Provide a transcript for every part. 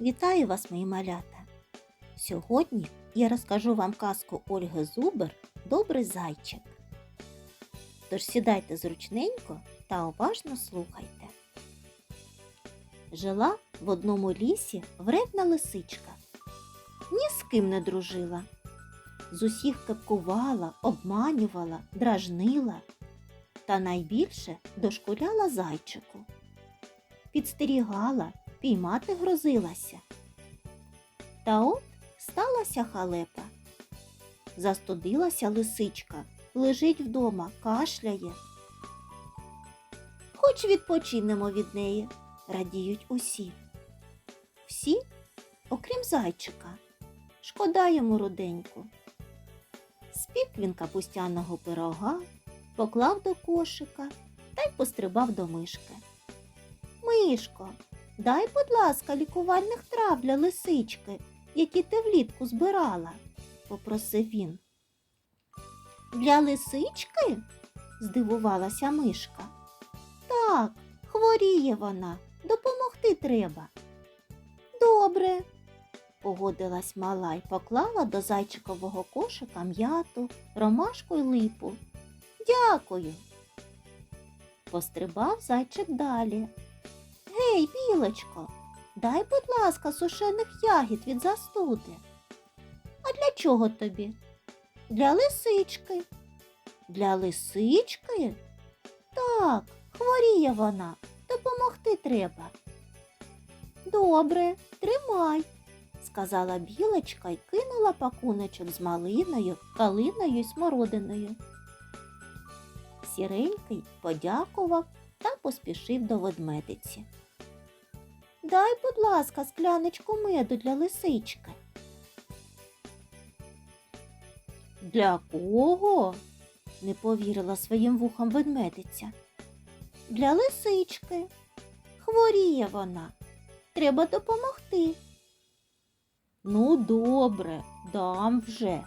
Вітаю вас, мої малята! Сьогодні я розкажу вам казку Ольги Зубер Добрий зайчик. Тож сідайте зручненько та уважно слухайте. Жила в одному лісі вредна лисичка. Ні з ким не дружила. З усіх кепкувала, обманювала, дражнила та найбільше дошкуляла зайчику. Підстерігала, піймати грозилася. Та от сталася халепа. Застудилася лисичка, лежить вдома, кашляє. Хоч відпочинемо від неї, радіють усі. Всі, окрім зайчика, шкода йому руденьку. Спік він капустяного пирога, поклав до кошика та й пострибав до мишки. Мишко, дай, будь ласка, лікувальних трав для лисички, які ти влітку збирала, попросив він. Для лисички? здивувалася мишка. Так, хворіє вона, допомогти треба. Добре, погодилась мала й поклала до зайчикового кошика м'яту, ромашку й липу. Дякую. Пострибав зайчик далі. Гей, білочко, дай, будь ласка, сушених ягід від застуди. А для чого тобі? Для лисички. Для лисички? Так, хворіє вона, допомогти треба. Добре, тримай, сказала білочка й кинула пакуночок з малиною, калиною й смородиною. Сіренький подякував та поспішив до ведмедиці. Дай, будь ласка, скляночку меду для лисички. Для кого? не повірила своїм вухам ведмедиця. Для лисички. Хворіє вона. Треба допомогти. Ну, добре, дам вже.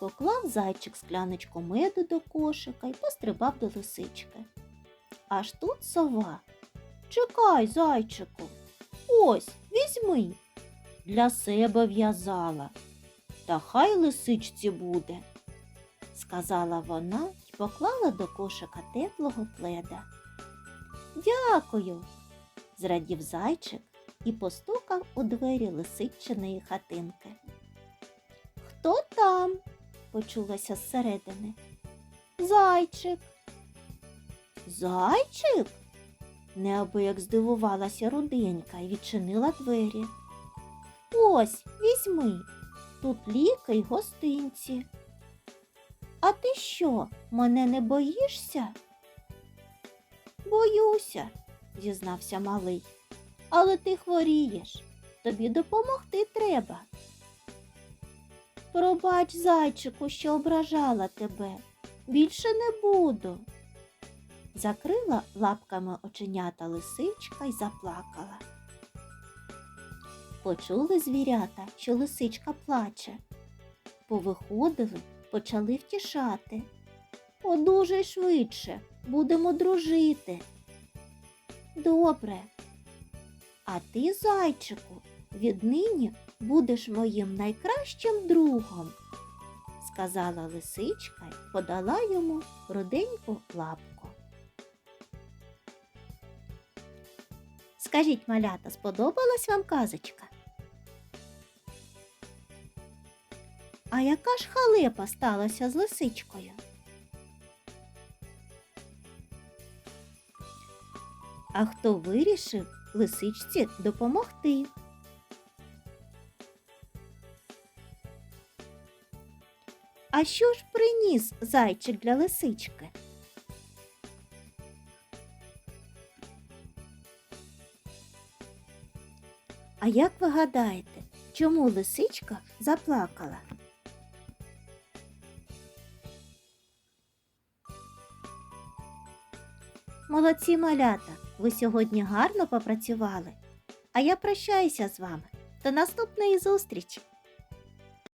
Поклав зайчик скляночку меду до кошика і пострибав до лисички. Аж тут сова. Чекай, зайчику. Ось, візьми. Для себе в'язала. Та хай лисичці буде, сказала вона і поклала до кошика теплого пледа. Дякую, зрадів зайчик і постукав у двері лисичиної хатинки. Хто там? почулося зсередини. Зайчик. Зайчик? Неабияк здивувалася руденька і відчинила двері. Ось, візьми, тут ліки й гостинці. А ти що, мене не боїшся? Боюся, зізнався малий. Але ти хворієш, тобі допомогти треба. Пробач, зайчику, що ображала тебе. Більше не буду. Закрила лапками оченята лисичка й заплакала. Почули звірята, що лисичка плаче. Повиходили, почали втішати. Одужай швидше, будемо дружити. Добре. А ти, зайчику, віднині будеш моїм найкращим другом, сказала лисичка й подала йому руденьку лапку. Скажіть, малята, сподобалась вам казочка? А яка ж халепа сталася з лисичкою? А хто вирішив лисичці допомогти? А що ж приніс зайчик для лисички? А як ви гадаєте, чому лисичка заплакала? Молодці малята, ви сьогодні гарно попрацювали. А я прощаюся з вами. До наступної зустрічі!